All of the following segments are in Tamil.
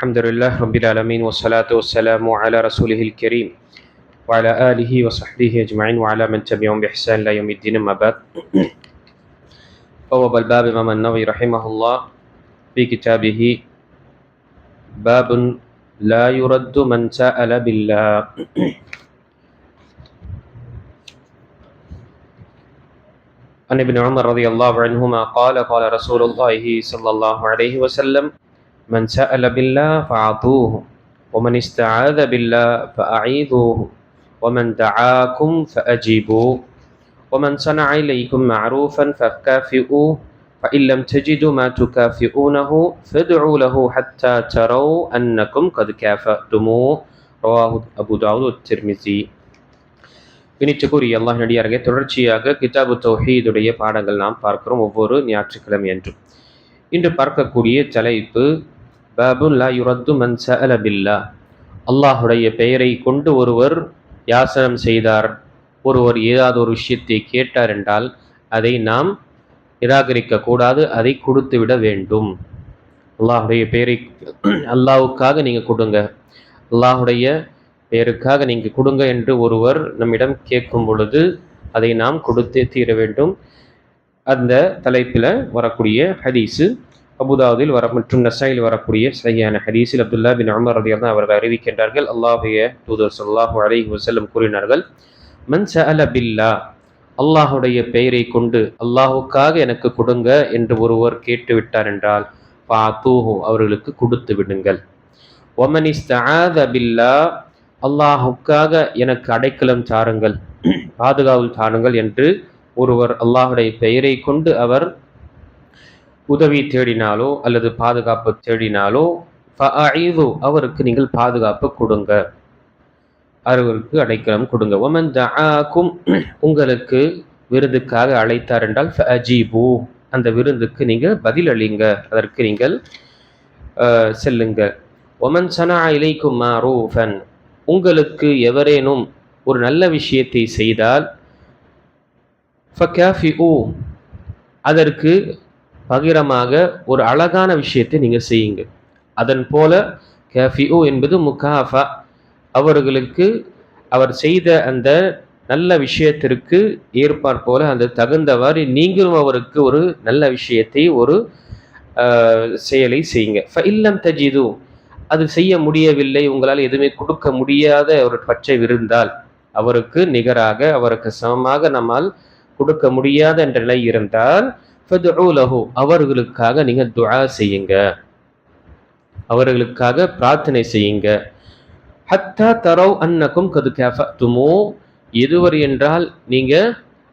الحمد لله رب العالمين والصلاة والسلام على رسوله الكريم وعلى آله وصحبه أجمعين وعلى من تبعهم بإحسان إلى يوم الدين أما بعد. بواب الباب إمام النووي رحمه الله في كتابه باب لا يرد من سأل بالله. عن ابن عمر رضي الله عنهما قال قال رسول الله صلى الله عليه وسلم من سأل بالله فأعطوه ومن استعاذ بالله فأعيذوه ومن دعاكم فأجيبوه ومن صنع إليكم معروفا فكافئوه فإن لم تجدوا ما تكافئونه فادعوا له حتى تروا أنكم قد كافأتموه رواه أبو داود الترمذي இனிச்சுக்குரிய அல்லாஹ் நடிகாரங்க தொடர்ச்சியாக கிதாபு தௌஹீதுடைய பாடங்கள் நாம் பார்க்கிறோம் ஒவ்வொரு ஞாயிற்றுக்கிழமை என்றும் இன்று பார்க்கக்கூடிய தலைப்பு பாபுல்லா யுரத்து மன் சஅல பில்லா. அல்லாஹுடைய பெயரை கொண்டு ஒருவர் யாசனம் செய்தார். ஒருவர் ஏதாவது ஒரு விஷயத்தை கேட்டார் என்றால் அதை நாம் நிராகரிக்க கூடாது அதை கொடுத்து விட வேண்டும். அல்லாஹுடைய பெயரை அல்லாவுக்காக நீங்கள் கொடுங்க. அல்லாஹுடைய பெயருக்காக நீங்கள் கொடுங்க என்று ஒருவர் நம்மிடம் கேட்கும் பொழுது அதை நாம் கொடுத்தே தீர வேண்டும். அந்த தலைப்பில் வரக்கூடிய ஹதீஸு அபுதாவுதில் வர மற்றும் நசாயில் வரக்கூடிய சரியான ஹதீஸில் அப்துல்லா பின் அமர் ரதியாக அவர்கள் அறிவிக்கின்றார்கள். அல்லாஹுடைய தூதர் சொல்லாஹு அலை வசல்லம் கூறினார்கள் மன் சஅல பில்லா அல்லாஹுடைய பெயரை கொண்டு அல்லாஹுக்காக எனக்கு கொடுங்க என்று ஒருவர் கேட்டுவிட்டார் என்றால் என்றால் பாத்தூஹு அவர்களுக்கு கொடுத்து விடுங்கள். ஒமன் ஆத பில்லா அல்லாஹுக்காக எனக்கு அடைக்கலம் சாருங்கள் பாதுகாவல் சாருங்கள் என்று ஒருவர் அல்லாஹுடைய பெயரை கொண்டு அவர் உதவி தேடினாலோ அல்லது பாதுகாப்பு தேடினாலோ அவருக்கு நீங்கள் பாதுகாப்பு கொடுங்க. அவருக்கு அடைக்கலம் கொடுங்க. ஒமன் தஆக்கும் உங்களுக்கு விருந்துக்காக அழைத்தார் என்றால் அஜீபு அந்த விருந்துக்கு நீங்கள் பதில் அளிங்க அதற்கு நீங்கள் செல்லுங்க. ஒமன் சனா இலைக்கும் மாரூஃபன் உங்களுக்கு எவரேனும் ஒரு நல்ல விஷயத்தை செய்தால் அதற்கு பகிரமாக ஒரு அழகான விஷயத்தை நீங்கள் செய்யுங்க அதன் போல கேஃபிஓ என்பது முகாஃபா. அவர்களுக்கு அவர் செய்த அந்த நல்ல விஷயத்திற்கு ஏற்பார் போல அந்த தகுந்தவாறு நீங்களும் அவருக்கு ஒரு நல்ல விஷயத்தை ஒரு செயலை செய்யுங்க இல்லம் தஜிது. அது செய்ய முடியவில்லை. உங்களால் எதுவுமே கொடுக்க முடியாத ஒரு பச்சை விருந்தால் அவருக்கு நிகராக அவருக்கு சமமாக நம்மால் கொடுக்க முடியாத என்ற நிலை இருந்தால் லஹு அவர்களுக்காக நீங்கள் துஆ செய்யுங்க. அவர்களுக்காக பிரார்த்தனை செய்யுங்க. ஹத்தா தரவ் அன்னக்கும் கது கேஃபத்துமோ. எதுவரை என்றால் நீங்கள்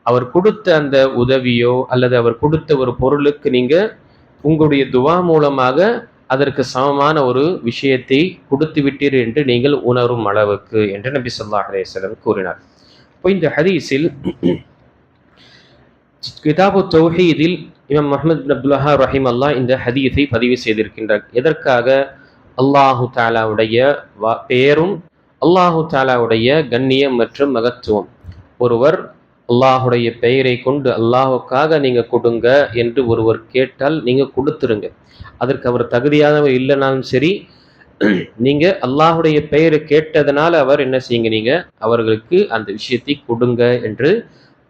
அவர் கொடுத்த அந்த உதவியோ அல்லது அவர் கொடுத்த ஒரு பொருளுக்கு நீங்கள் உங்களுடைய துவா மூலமாக அதற்கு சமமான ஒரு விஷயத்தை கொடுத்து விட்டீர் என்று நீங்கள் உணரும் அளவுக்கு என்று நபி சொல்லா அலேஸ்வலம் கூறினார். இப்போ இந்த ஹதீஸில் கிதாபு தௌஹீதில் இமாம் முகமது அப்துல்லஹா ரஹிம் அல்லா இந்த ஹதீஸை பதிவு செய்திருக்கின்றார். எதற்காக? அல்லாஹு தாலாவுடைய பெயரும் அல்லாஹு தாலாவுடைய கண்ணியம் மற்றும் மகத்துவம். ஒருவர் அல்லாஹுடைய பெயரை கொண்டு அல்லாஹுக்காக நீங்க கொடுங்க என்று ஒருவர் கேட்டால் நீங்க கொடுத்துருங்க. அதற்கு அவர் தகுதியானவர் இல்லைனாலும் சரி நீங்க அல்லாஹுடைய பெயரை கேட்டதனால அவர் என்ன செய்யுங்க நீங்க? அவர்களுக்கு அந்த விஷயத்தை கொடுங்க என்று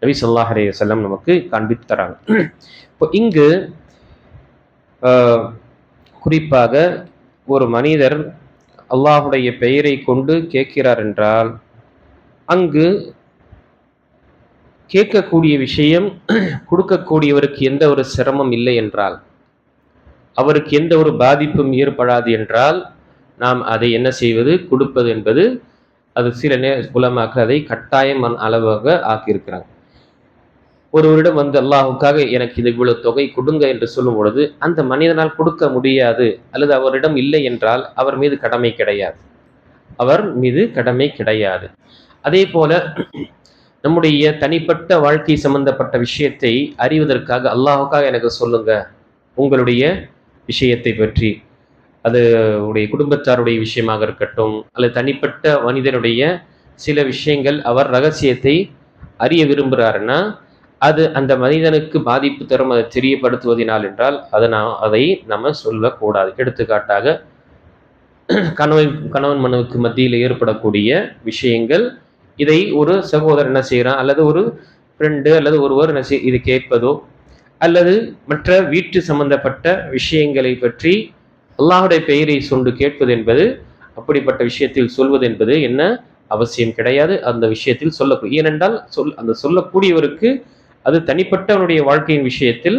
நபி சொல்லாஹ் அலே செல்லம் நமக்கு காண்பித்து தராங்க. இப்போ இங்கு குறிப்பாக ஒரு மனிதர் அல்லாஹுடைய பெயரை கொண்டு கேட்கிறார் என்றால் அங்கு கேட்கக்கூடிய விஷயம் கொடுக்கக்கூடியவருக்கு எந்த ஒரு சிரமம் இல்லை என்றால் அவருக்கு எந்த ஒரு பாதிப்பும் ஏற்படாது என்றால் நாம் அதை என்ன செய்வது? கொடுப்பது என்பது அது சில நே குலமாக்க அதை கட்டாயம் அளவாக ஆக்கியிருக்கிறாங்க. ஒருவரிடம் வந்து அல்லாஹுக்காக எனக்கு இது இவ்வளவு தொகை கொடுங்க என்று சொல்லும் பொழுது அந்த மனிதனால் கொடுக்க முடியாது அல்லது அவரிடம் இல்லை என்றால் அவர் மீது கடமை கிடையாது. அவர் மீது கடமை கிடையாது. அதே போல நம்முடைய தனிப்பட்ட வாழ்க்கை சம்பந்தப்பட்ட விஷயத்தை அறிவதற்காக அல்லாஹுக்காக எனக்கு சொல்லுங்க. உங்களுடைய விஷயத்தை பற்றி. அது உடைய குடும்பத்தாருடைய விஷயமாக இருக்கட்டும் அல்லது தனிப்பட்ட மனிதனுடைய சில விஷயங்கள் அவர் ரகசியத்தை அறிய விரும்புகிறாருன்னா அது அந்த மனிதனுக்கு பாதிப்பு தரும் அதை தெரியப்படுத்துவதனால் என்றால் அதை நாம் அதை நம்ம சொல்லக்கூடாது. எடுத்துக்காட்டாக கணவன் கணவன் மனுவுக்கு மத்தியில் ஏற்படக்கூடிய விஷயங்கள் இதை ஒரு சகோதரர் என்ன செய்கிறான்? அல்லது ஒரு ஃப்ரெண்டு அல்லது ஒருவர் என்ன செய் இது கேட்பதோ அல்லது மற்ற வீட்டு சம்பந்தப்பட்ட விஷயங்களை பற்றி அல்லாஹுடைய பெயரை சொண்டு கேட்பது என்பது அப்படிப்பட்ட விஷயத்தில் சொல்வது என்பது என்ன அவசியம் கிடையாது. அந்த விஷயத்தில் சொல்லக்கூடிய ஏனென்றால் சொல் அந்த சொல்லக்கூடியவருக்கு அது தனிப்பட்டவனுடைய வாழ்க்கையின் விஷயத்தில்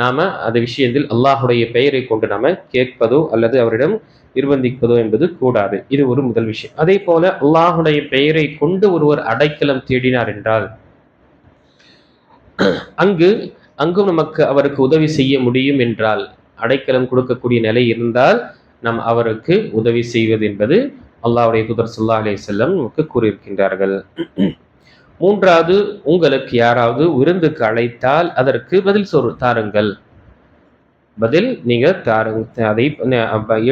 நாம அந்த விஷயத்தில் அல்லாஹுடைய பெயரை கொண்டு நாம கேட்பதோ அல்லது அவரிடம் நிர்பந்திப்பதோ என்பது கூடாது. இது ஒரு முதல் விஷயம். அதே போல அல்லாஹுடைய பெயரை கொண்டு ஒருவர் அடைக்கலம் தேடினார் என்றால் அங்கு அங்கும் நமக்கு அவருக்கு உதவி செய்ய முடியும் என்றால் அடைக்கலம் கொடுக்கக்கூடிய நிலை இருந்தால் நாம் அவருக்கு உதவி செய்வது என்பது அல்லாவுடைய தூதர் சுல்லா அலைஹி செல்லம் நமக்கு கூறியிருக்கின்றார்கள். மூன்றாவது உங்களுக்கு யாராவது விருந்துக்கு அழைத்தால் அதற்கு பதில் சொல் தாருங்கள். பதில் நீங்க தாருங்க அதை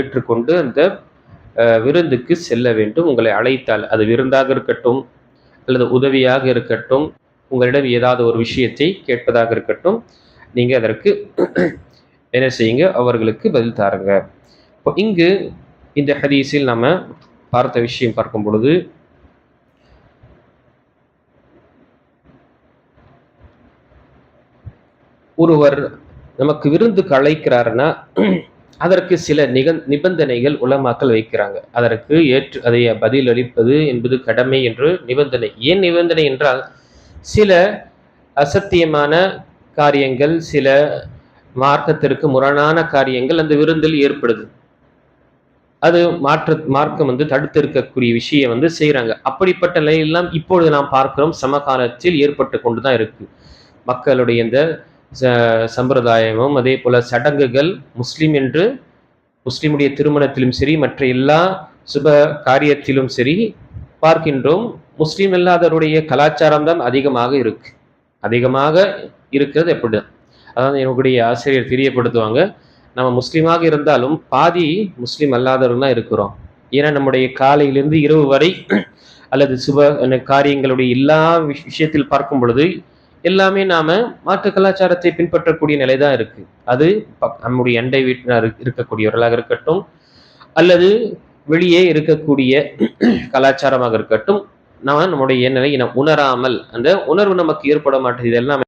ஏற்றுக்கொண்டு அந்த விருந்துக்கு செல்ல வேண்டும். உங்களை அழைத்தால் அது விருந்தாக இருக்கட்டும் அல்லது உதவியாக இருக்கட்டும் உங்களிடம் ஏதாவது ஒரு விஷயத்தை கேட்பதாக இருக்கட்டும் நீங்கள் அதற்கு என்ன செய்யுங்க அவர்களுக்கு பதில் தாருங்க. இப்போ இங்கு இந்த ஹதீஸில் நம்ம பார்த்த விஷயம் பார்க்கும் பொழுது ஒருவர் நமக்கு விருந்து அழைக்கிறாருன்னா அதற்கு சில நிக நிபந்தனைகள் உலமாக்கல் வைக்கிறாங்க. அதற்கு ஏற்று அதை பதில் அளிப்பது என்பது கடமை என்று நிபந்தனை. ஏன் நிபந்தனை என்றால் சில அசத்தியமான காரியங்கள் சில மார்க்கத்திற்கு முரணான காரியங்கள் அந்த விருந்தில் ஏற்படுது. அது மாற்ற மார்க்கம் வந்து தடுத்திருக்கக்கூடிய விஷயம் வந்து செய்கிறாங்க அப்படிப்பட்ட நிலையெல்லாம் இப்பொழுது நாம் பார்க்கிறோம் சமகாலத்தில் ஏற்பட்டு கொண்டு தான் இருக்கு. மக்களுடைய இந்த சம்பிரதாயமும் அதே போல் சடங்குகள் முஸ்லீம் என்று முஸ்லீமுடைய திருமணத்திலும் சரி மற்ற எல்லா சுப காரியத்திலும் சரி பார்க்கின்றோம். முஸ்லீம் அல்லாதவருடைய கலாச்சாரம் தான் அதிகமாக இருக்கு. அதிகமாக இருக்கிறது எப்படி அதான் என்னுடைய ஆசிரியர் தெரியப்படுத்துவாங்க நம்ம முஸ்லீமாக இருந்தாலும் பாதி முஸ்லீம் அல்லாதவர்கள் தான் இருக்கிறோம். ஏன்னா நம்முடைய காலையிலிருந்து இரவு வரை அல்லது சுப காரியங்களுடைய எல்லா விஷயத்தில் பார்க்கும் பொழுது எல்லாமே நாம மாற்று கலாச்சாரத்தை பின்பற்றக்கூடிய நிலை தான் இருக்கு. அது பக்- நம்முடைய அண்டை வீட்டினர் இருக்கக்கூடியவர்களாக இருக்கட்டும் அல்லது வெளியே இருக்கக்கூடிய கலாச்சாரமாக இருக்கட்டும் நாம் நம்முடைய நிலையை உணராமல் அந்த உணர்வு நமக்கு ஏற்பட மாட்டேது இதெல்லாம்